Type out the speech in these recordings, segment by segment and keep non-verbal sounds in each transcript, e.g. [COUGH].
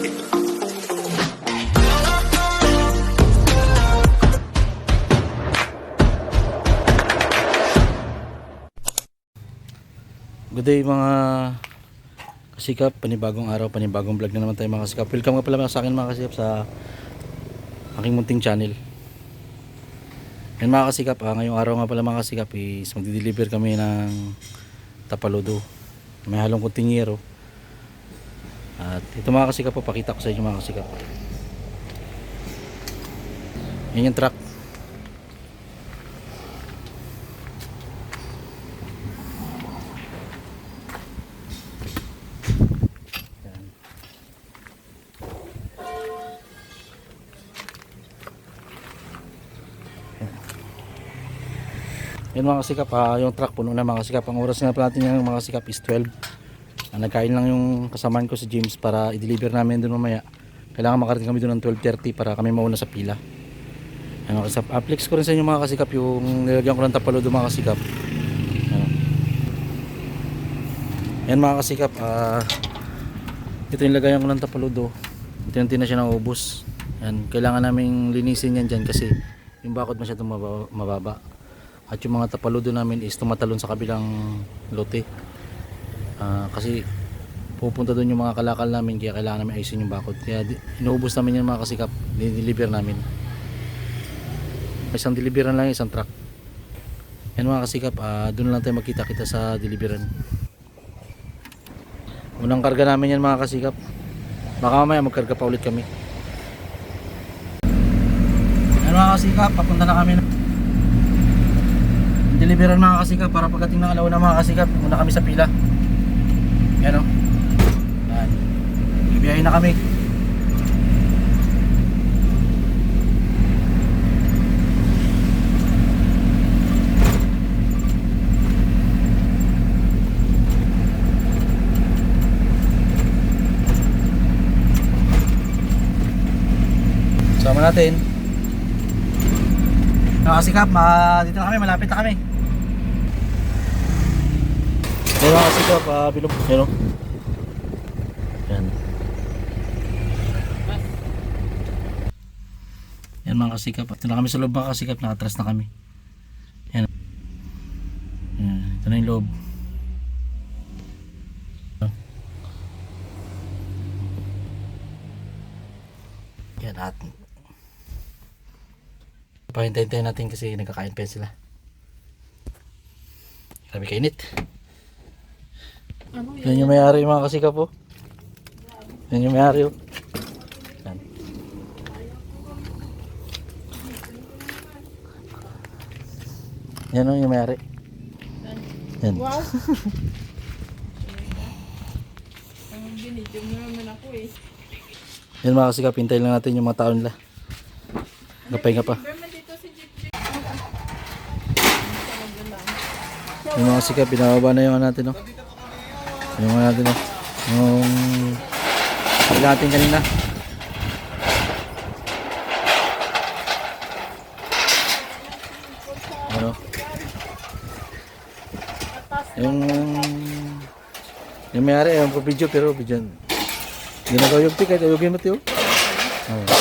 Good day mga kasikap, panibagong araw, panibagong vlog na naman tayo mga kasikap. Welcome nga pala sa akin mga kasikap sa aking munting channel. Yan mga kasikap, ah, ngayong araw nga pala mga kasikap is magdi-deliver kami ng tapaludo. May halong kuntingero. At ito mga kasikap po, pakita ko sa inyo mga kasikap. Yan yung truck. Yan. Yan mga kasikap, ah, yung truck puno na mga kasikap. Ang oras nga pala natin yung mga kasikap is 12. Ah, nagkain lang yung kasamaan ko si James para i-deliver namin doon mamaya. Kailangan makarating kami doon ng 12.30 para kami mauna sa pila. Mga kasikap. Ah, flex ko rin sa inyo mga kasikap yung nilagyan ko ng tapalo doon mga kasikap. Yan. Yan mga kasikap, ah, ito yung lagayan ko ng tapaludo. Ito yung tina siya naubos. Yan, kailangan naming linisin yan dyan kasi yung bakod masyadong mababa. At yung mga tapaludo namin is tumatalon sa kabilang lote. Ah, kasi pupunta doon yung mga kalakal namin kaya kailangan namin ayusin yung bakod. Kaya inuubos namin yung mga kasikap, dinideliver namin. Isang deliveran lang, isang truck. Yan mga kasikap, ah, doon lang tayo magkita-kita sa deliveran. Unang karga namin yan mga kasikap. Baka mamaya magkarga pa ulit kami. Yan mga kasikap, papunta na kami. Deliveran mga kasikap para pagdating ng alauna mga kasikap, muna kami sa pila. Yan o. Yan. Bibiyahin na kami. Sama natin. Nakasikap, ma dito na kami, malapit na kami. Yan mga kasikap, uh, bilog. Yan o. Yan. Yan mga kasikap. Ito na kami sa loob mga kasikap, nakatras na kami. Yan. Yan. Ito na yung loob. Yan at Pahintayin natin kasi nagkakain pa sila. Grabe kainit. Yan yung may-ari mga kasikap po. Yan yung may-ari oh. Yan. Yan oh, yung may-ari. Yan. Wow! [LAUGHS] Binidyo mo naman ako eh. Yan mga kasikap, hintayin lang natin yung mga tao nila. Gapay nga pa. Yung mga sikap, binababa na yung ano natin, no? Yung ano natin, no? Yung... Yung natin kanina. Ano? Yung... Yung may-ari, yung video, pero video... Ginagawa yung ticket, ayugin mo tiyo. Oh.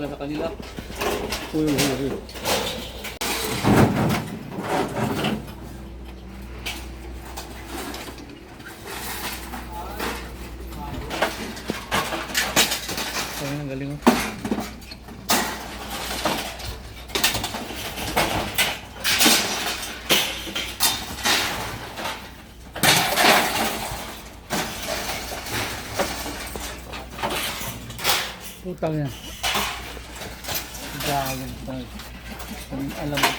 Na sa kanila. Uy, uy, uy. Ay, ang galing oh. Putang yan. Giant bag. Kung alam ko.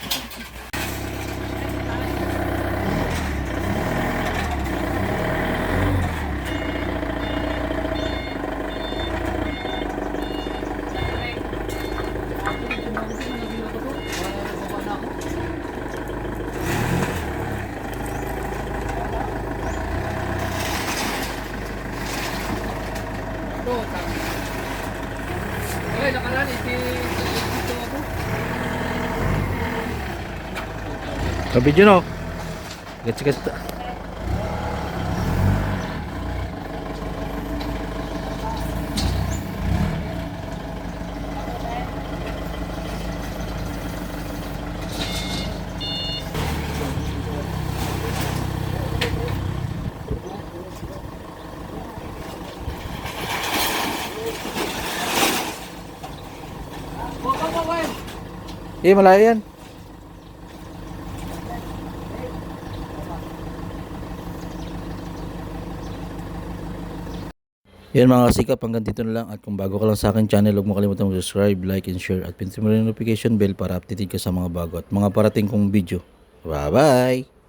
Ito, tama. Okay, nakalani, eh, si... Kabidyo no. Gets gets. Eh, malayo yan. Yan mga kasikap, hanggang dito na lang. At kung bago ka lang sa akin channel, huwag mo kalimutan mag-subscribe, like, and share. At pindutin mo rin notification bell para updated ka sa mga bago at mga parating kong video. Bye-bye!